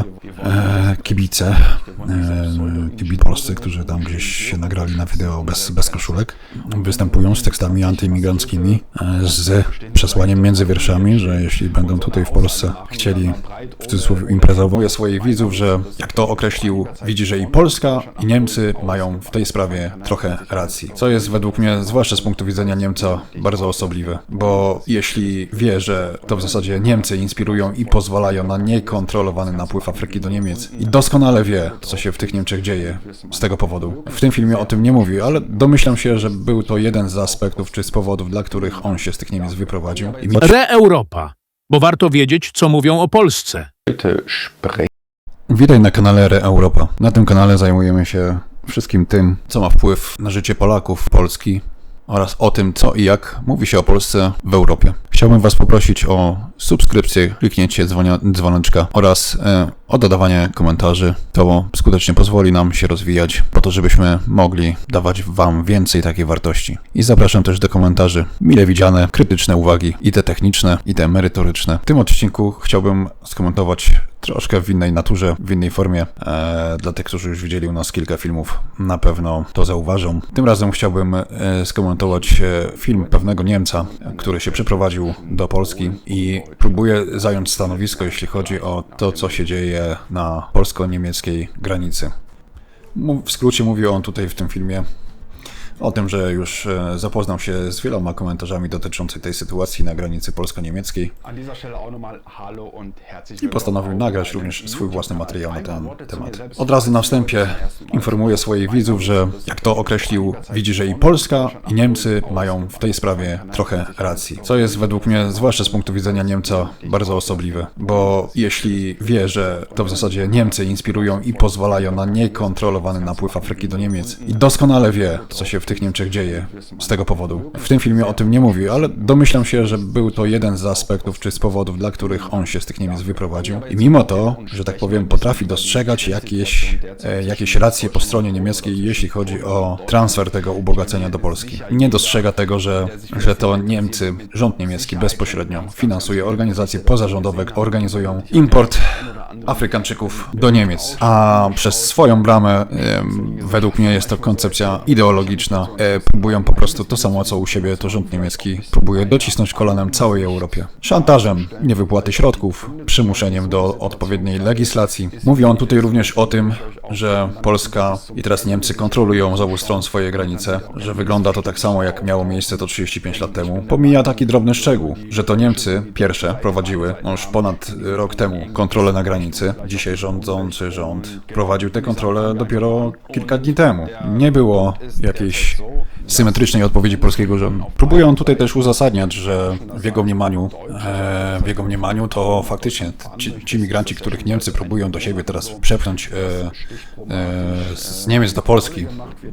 e, kibice, kibice polscy, którzy tam gdzieś się nagrali na wideo bez, bez koszulek, występują z tekstami antyimigranckimi, e, z przesłaniem między wierszami, że jeśli będą tutaj w Polsce chcieli w cudzysłowie imprezowo, swoich widzów, że jak to określił, widzi, że i Polska, i Niemcy mają w tej sprawie trochę racji. Co jest według mnie, zwłaszcza z punktu widzenia Niemca, bardzo osobliwe, bo jeśli wie, że to w zasadzie Niemcy inspirują i pozwalają na niekontrolowany napływ Afryki do Niemiec i doskonale wie, co się w tych Niemczech dzieje z tego powodu. W tym filmie o tym nie mówi, ale domyślam się, że był to jeden z aspektów czy z powodów, dla których on się z tych Niemiec wyprowadził. I mi Re-Europa, bo warto wiedzieć, co mówią o Polsce. Witaj na kanale Re Europa. Na tym kanale zajmujemy się wszystkim tym, co ma wpływ na życie Polaków, Polski oraz o tym, co i jak mówi się o Polsce w Europie. Chciałbym Was poprosić o subskrypcję, kliknięcie dzwonia, dzwoneczka oraz e, o dodawanie komentarzy. To skutecznie pozwoli nam się rozwijać, po to, żebyśmy mogli dawać Wam więcej takiej wartości. I zapraszam też do komentarzy mile widziane, krytyczne uwagi, i te techniczne, i te merytoryczne. W tym odcinku chciałbym skomentować troszkę w innej naturze, w innej formie. E, dla tych, którzy już widzieli u nas kilka filmów, na pewno to zauważą. Tym razem chciałbym e, skomentować e, film pewnego Niemca, który się przeprowadził do Polski i próbuje zająć stanowisko, jeśli chodzi o to, co się dzieje na polsko-niemieckiej granicy. W skrócie mówi on tutaj w tym filmie o tym, że już e, zapoznał się z wieloma komentarzami dotyczących tej sytuacji na granicy polsko-niemieckiej i postanowił nagrać również swój własny materiał na ten temat. Od razu na wstępie informuję swoich widzów, że jak to określił, widzi, że i Polska, i Niemcy mają w tej sprawie trochę racji. Co jest według mnie, zwłaszcza z punktu widzenia Niemca, bardzo osobliwe, bo jeśli wie, że to w zasadzie Niemcy inspirują i pozwalają na niekontrolowany napływ Afryki do Niemiec i doskonale wie, co się w tych Niemczech dzieje z tego powodu. W tym filmie o tym nie mówi, ale domyślam się, że był to jeden z aspektów czy z powodów, dla których on się z tych Niemiec wyprowadził. I mimo to, że tak powiem, potrafi dostrzegać jakieś, e, jakieś racje po stronie niemieckiej, jeśli chodzi o transfer tego ubogacenia do Polski. Nie dostrzega tego, że, że to Niemcy, rząd niemiecki bezpośrednio finansuje organizacje pozarządowe, organizują import Afrykanczyków do Niemiec. A przez swoją bramę, według mnie jest to koncepcja ideologiczna, e, próbują po prostu to samo co u siebie, to rząd niemiecki próbuje docisnąć kolanem całej Europie. Szantażem, niewypłaty środków, przymuszeniem do odpowiedniej legislacji. Mówi on tutaj również o tym, że Polska i teraz Niemcy kontrolują z obu stron swoje granice, że wygląda to tak samo jak miało miejsce to 35 lat temu. Pomija taki drobny szczegół, że to Niemcy pierwsze prowadziły no już ponad rok temu kontrolę na granicy. Dzisiaj rządzący rząd prowadził te kontrole dopiero kilka dni temu. Nie było jakiejś symetrycznej odpowiedzi polskiego rządu. Próbuje on tutaj też uzasadniać, że w jego mniemaniu, e, w jego mniemaniu to faktycznie ci, ci migranci, których Niemcy próbują do siebie teraz przepchnąć e, e, z Niemiec do Polski,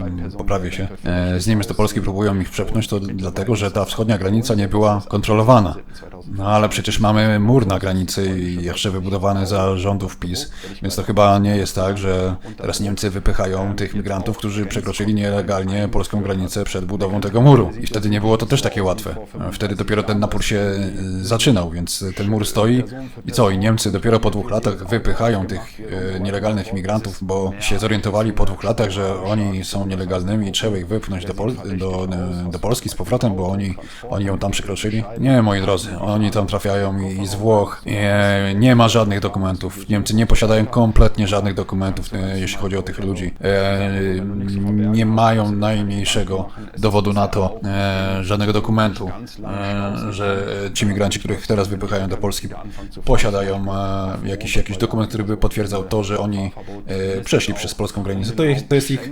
mm, poprawię się, e, z Niemiec do Polski próbują ich przepchnąć, to dlatego, że ta wschodnia granica nie była kontrolowana. No ale przecież mamy mur na granicy i jeszcze wybudowany za rządów PiS, więc to chyba nie jest tak, że teraz Niemcy wypychają tych migrantów, którzy przekroczyli nielegalnie polską granicę przed budową tego muru. I wtedy nie było to też takie łatwe. Wtedy dopiero ten napór się y, zaczynał, więc ten mur stoi i co? I Niemcy dopiero po dwóch latach wypychają tych y, nielegalnych migrantów, bo się zorientowali po dwóch latach, że oni są nielegalnymi i trzeba ich wypchnąć do, Pol do, do Polski z powrotem, bo oni, oni ją tam przekroczyli. Nie, moi drodzy, oni tam trafiają i, i z Włoch. Nie, nie ma żadnych dokumentów. Niemcy nie posiadają kompletnie żadnych dokumentów, e, jeśli chodzi o tych ludzi. E, nie mają najmniejszego dowodu na to, e, żadnego dokumentu, e, że ci migranci, których teraz wypychają do Polski, posiadają e, jakiś, jakiś dokument, który by potwierdzał to, że oni przeszli przez polską granicę. To jest, to jest ich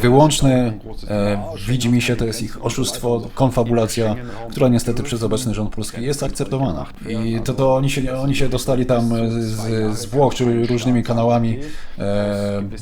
wyłączne, widzi mi się, to jest ich oszustwo, konfabulacja, która niestety przez obecny rząd polski jest akceptowana. I to, to oni, się, oni się dostali tam z, z Włoch czy różnymi kanałami,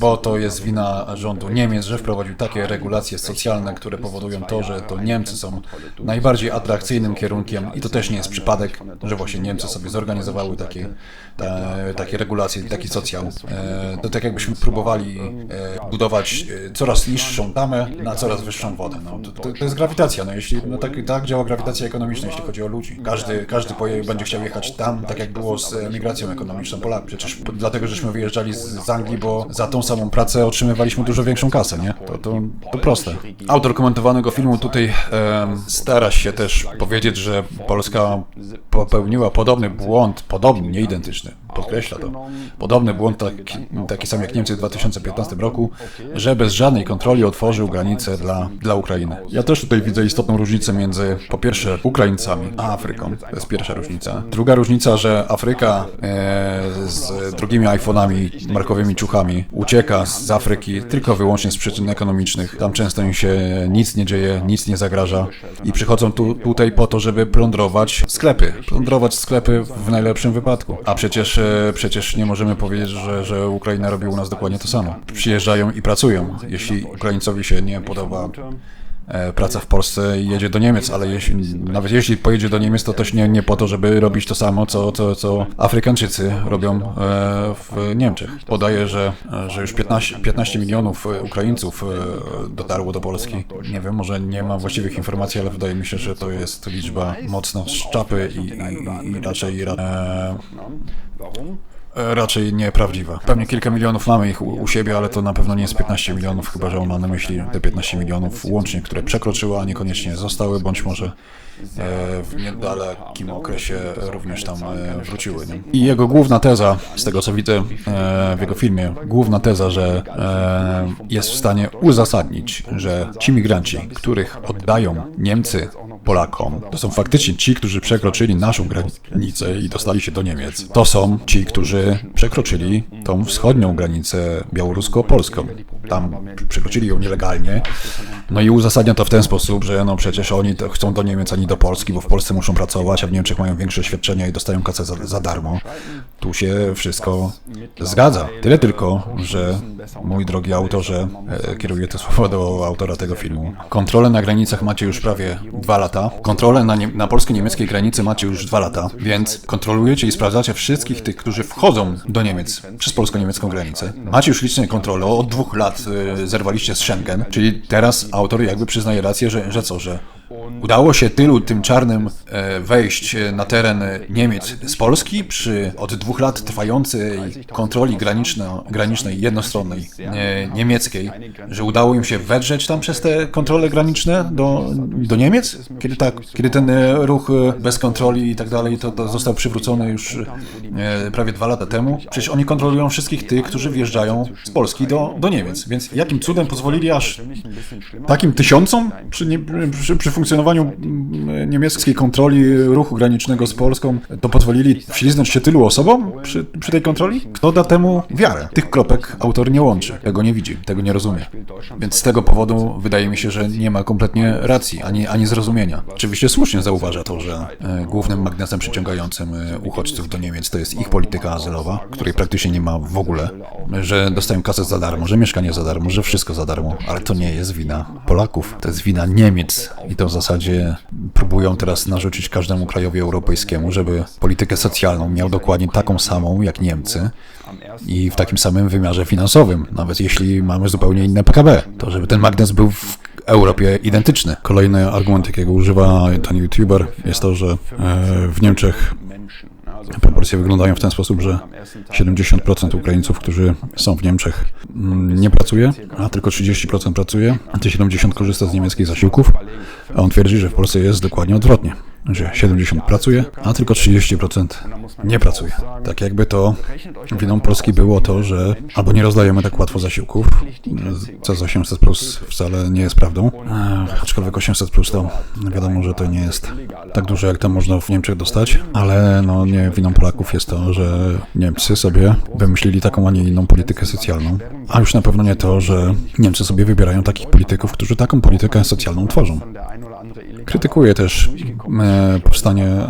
bo to jest wina rządu Niemiec, że wprowadził takie regulacje socjalne, które powodują to, że to Niemcy są najbardziej atrakcyjnym kierunkiem i to też nie jest przypadek, że właśnie Niemcy sobie zorganizowały takie, te, takie regulacje, taki socjal. E, to tak jakbyśmy próbowali e, budować e, coraz niższą tamę na coraz wyższą wodę. No, to, to, to jest grawitacja. No, jeśli, no tak, tak działa grawitacja ekonomiczna, jeśli chodzi o ludzi. Każdy, każdy będzie chciał jechać tam, tak jak było z emigracją ekonomiczną Polaków. Przecież dlatego, żeśmy wyjeżdżali z, z Anglii, bo za tą samą pracę otrzymywaliśmy dużo większą kasę, nie? To, to, to proste. Autor komentowanego filmu tutaj em, stara się też powiedzieć, że Polska popełniła podobny błąd, podobny, nie identyczny, podkreśla to, podobny błąd taki, taki sam jak Niemcy w 2015 roku, że bez żadnej kontroli otworzył granice dla, dla Ukrainy. Ja też tutaj widzę istotną różnicę między, po pierwsze, Ukraińcami a Afryką. To jest pierwsza różnica. Druga różnica, że Afryka e, z drugimi iPhone'ami, markowymi ciuchami ucieka z Afryki tylko wyłącznie z przyczyn ekonomicznych. Tam często im się nic nie dzieje, nic nie zagraża i przychodzą tu, tutaj po to, żeby plądrować sklepy. Plądrować sklepy w najlepszym wypadku. A przecież, przecież nie możemy powiedzieć, że, że Ukraina robi u nas dokładnie to samo. Przyjeżdżają i pracują. Jeśli Ukraińcowi się nie podoba praca w Polsce i jedzie do Niemiec, ale jeśli, nawet jeśli pojedzie do Niemiec, to też nie, nie po to, żeby robić to samo, co, co, co Afrykańczycy robią e, w Niemczech. Podaje, że, że już 15, 15 milionów e, Ukraińców e, dotarło do Polski. Nie wiem, może nie mam właściwych informacji, ale wydaje mi się, że to jest liczba mocno z czapy i, i, i raczej e? E, Raczej nieprawdziwa. Pewnie kilka milionów mamy ich u, siebie, ale to na pewno nie jest 15 milionów, chyba że on ma na myśli te 15 milionów łącznie, które przekroczyły, a niekoniecznie zostały, bądź może e, w niedalekim okresie również tam e, wróciły. Nie? I jego główna teza, z tego co widzę e, w jego filmie, główna teza, że jest w stanie uzasadnić, że ci migranci, których oddają Niemcy Polakom, to są faktycznie ci, którzy przekroczyli naszą granicę i dostali się do Niemiec. To są ci, którzy przekroczyli tą wschodnią granicę białorusko-polską. Tam przekroczyli ją nielegalnie. No i uzasadnia to w ten sposób, że no przecież oni to chcą do Niemiec, a nie do Polski, bo w Polsce muszą pracować, a w Niemczech mają większe świadczenia i dostają kasę za, za darmo. Tu się wszystko zgadza. Tyle tylko, że mój drogi autorze, e, kieruję te słowa do autora tego filmu. Kontrolę na granicach macie już prawie dwa lata. Kontrolę na, nie, na polsko-niemieckiej granicy macie już dwa lata, więc kontrolujecie i sprawdzacie wszystkich tych, którzy wchodzą do Niemiec przez polsko-niemiecką granicę. Macie już liczne kontrole. Od dwóch lat e, zerwaliście z Schengen, czyli teraz autor jakby przyznaje rację, że, że co, że Udało się tylu tym czarnym e, wejść na teren Niemiec z Polski przy od dwóch lat trwającej kontroli granicznej jednostronnej niemieckiej, że udało im się wedrzeć tam przez te kontrole graniczne do, do Niemiec? Kiedy tak, kiedy ten e, ruch e, bez kontroli i tak dalej to, to został przywrócony już prawie dwa lata temu. Przecież oni kontrolują wszystkich tych, którzy wjeżdżają z Polski do, do Niemiec. Więc jakim cudem pozwolili aż takim tysiącom przy, przy, przy funkcjonowaniu mm, niemieckiej kontroli ruchu granicznego z Polską, to pozwolili wśliznąć się tylu osobom przy, przy tej kontroli? Kto da temu wiarę? Tych kropek autor nie łączy, tego nie widzi, tego nie rozumie. Więc z tego powodu wydaje mi się, że nie ma kompletnie racji, ani, ani zrozumienia. Oczywiście słusznie zauważa to, że e, głównym magnesem przyciągającym e, uchodźców do Niemiec to jest ich polityka azylowa, której praktycznie nie ma w ogóle, że dostają kasę za darmo, że mieszkanie za darmo, że wszystko za darmo, ale to nie jest wina Polaków, to jest wina Niemiec i to w zasadzie próbują teraz narzucić każdemu krajowi europejskiemu, żeby politykę socjalną miał dokładnie taką samą jak Niemcy i w takim samym wymiarze finansowym, nawet jeśli mamy zupełnie inne PKB, to żeby ten magnes był w Europie identyczny. Kolejny argument, jakiego używa ten youtuber jest to, że e, w Niemczech Proporcje wyglądają w ten sposób, że 70% Ukraińców, którzy są w Niemczech, mm, nie pracuje, a tylko 30% pracuje, a te 70% korzysta z niemieckich zasiłków, a on twierdzi, że w Polsce jest dokładnie odwrotnie, że 70% pracuje, a tylko 30% nie pracuje. Tak jakby to winą Polski było to, że albo nie rozdajemy tak łatwo zasiłków, co z 800 plus wcale nie jest prawdą, e, aczkolwiek 800 plus to wiadomo, że to nie jest tak dużo, jak tam można w Niemczech dostać, ale no nie winą Polaków jest to, że Niemcy sobie wymyślili taką, a nie inną politykę socjalną, a już na pewno nie to, że Niemcy sobie wybierają takich polityków, którzy taką politykę socjalną tworzą. Krytykuję też e, powstanie e,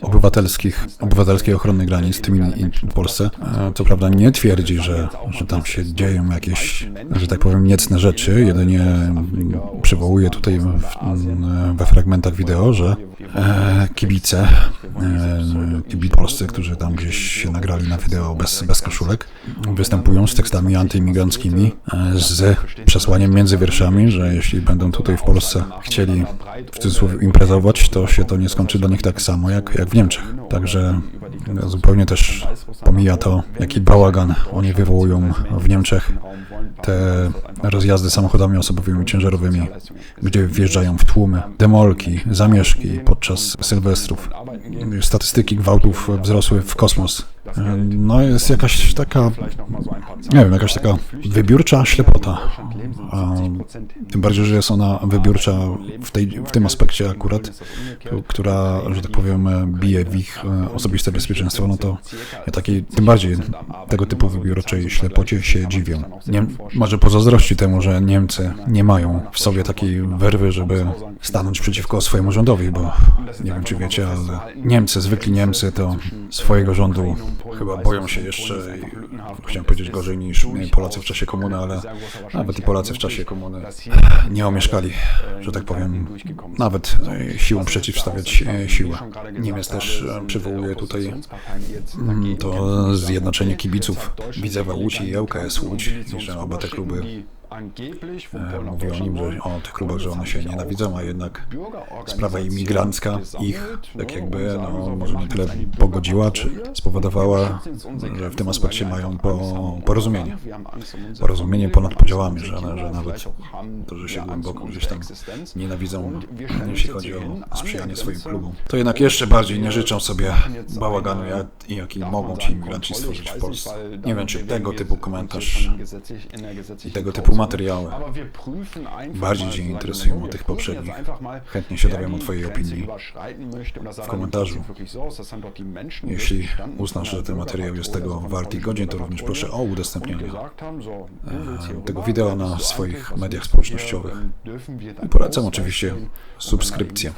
obywatelskich, obywatelskiej ochrony granic, w tym i i w Polsce. E, co prawda nie twierdzi, że, że tam się dzieją jakieś, że tak powiem, niecne rzeczy, jedynie przywołuje tutaj w, we fragmentach wideo, że e, kibice, e, kibice polscy, którzy tam gdzieś się nagrali na wideo bez, bez koszulek, występują z tekstami antyimigranckimi, e, z przesłaniem między wierszami, że jeśli będą tutaj w Polsce chcieli w cudzysłowie imprezować, to się to nie skończy dla nich tak samo jak, jak w Niemczech. Także zupełnie też pomija to, jaki bałagan oni wywołują w Niemczech. Te rozjazdy samochodami osobowymi ciężarowymi, gdzie wjeżdżają w tłumy, demolki, zamieszki podczas sylwestrów. Statystyki gwałtów wzrosły w kosmos. No jest jakaś taka, nie wiem, jakaś taka wybiórcza ślepota. A tym bardziej, że jest ona wybiórcza w, tej, w tym aspekcie akurat, która, że tak powiem, bije w ich e, osobiste bezpieczeństwo, no to ja takiej, tym bardziej tego typu wybiórczej ślepocie się dziwię. Nie, może pozazdrości temu, że Niemcy nie mają w sobie takiej werwy, żeby stanąć przeciwko swojemu rządowi, bo nie wiem, czy wiecie, ale Niemcy, zwykli Niemcy to swojego rządu chyba boją się jeszcze, chciałem powiedzieć gorzej niż Polacy w czasie komuny, ale nawet i Polacy w czasie komuny nie omieszkali, że tak powiem, nawet e, siłą przeciwstawiać e, siłę. Niemiec też e, przywołuje tutaj mm, to zjednoczenie kibiców. Widzewa Łódź i ŁKS Łódź, że oba te kluby mówi o nim, że o tych klubach, że one się nienawidzą, a jednak sprawa imigrancka ich tak jakby, no może nie tyle pogodziła, czy spowodowała, że w tym aspekcie mają po, porozumienie. Porozumienie ponad podziałami, że, że nawet to, że się głęboko gdzieś tam nienawidzą, jeśli chodzi o sprzyjanie swoim klubom. To jednak jeszcze bardziej nie życzą sobie bałaganu, jak, jaki mogą ci imigranci stworzyć w Polsce. Nie wiem, czy tego typu komentarz i tego typu materiały bardziej Cię interesują od tych poprzednich. Chętnie się dowiem o Twojej opinii w komentarzu. Jeśli uznasz, że ten materiał jest tego wart i godzien, to również proszę o udostępnienie e, tego wideo na swoich mediach społecznościowych. I polecam oczywiście subskrypcję.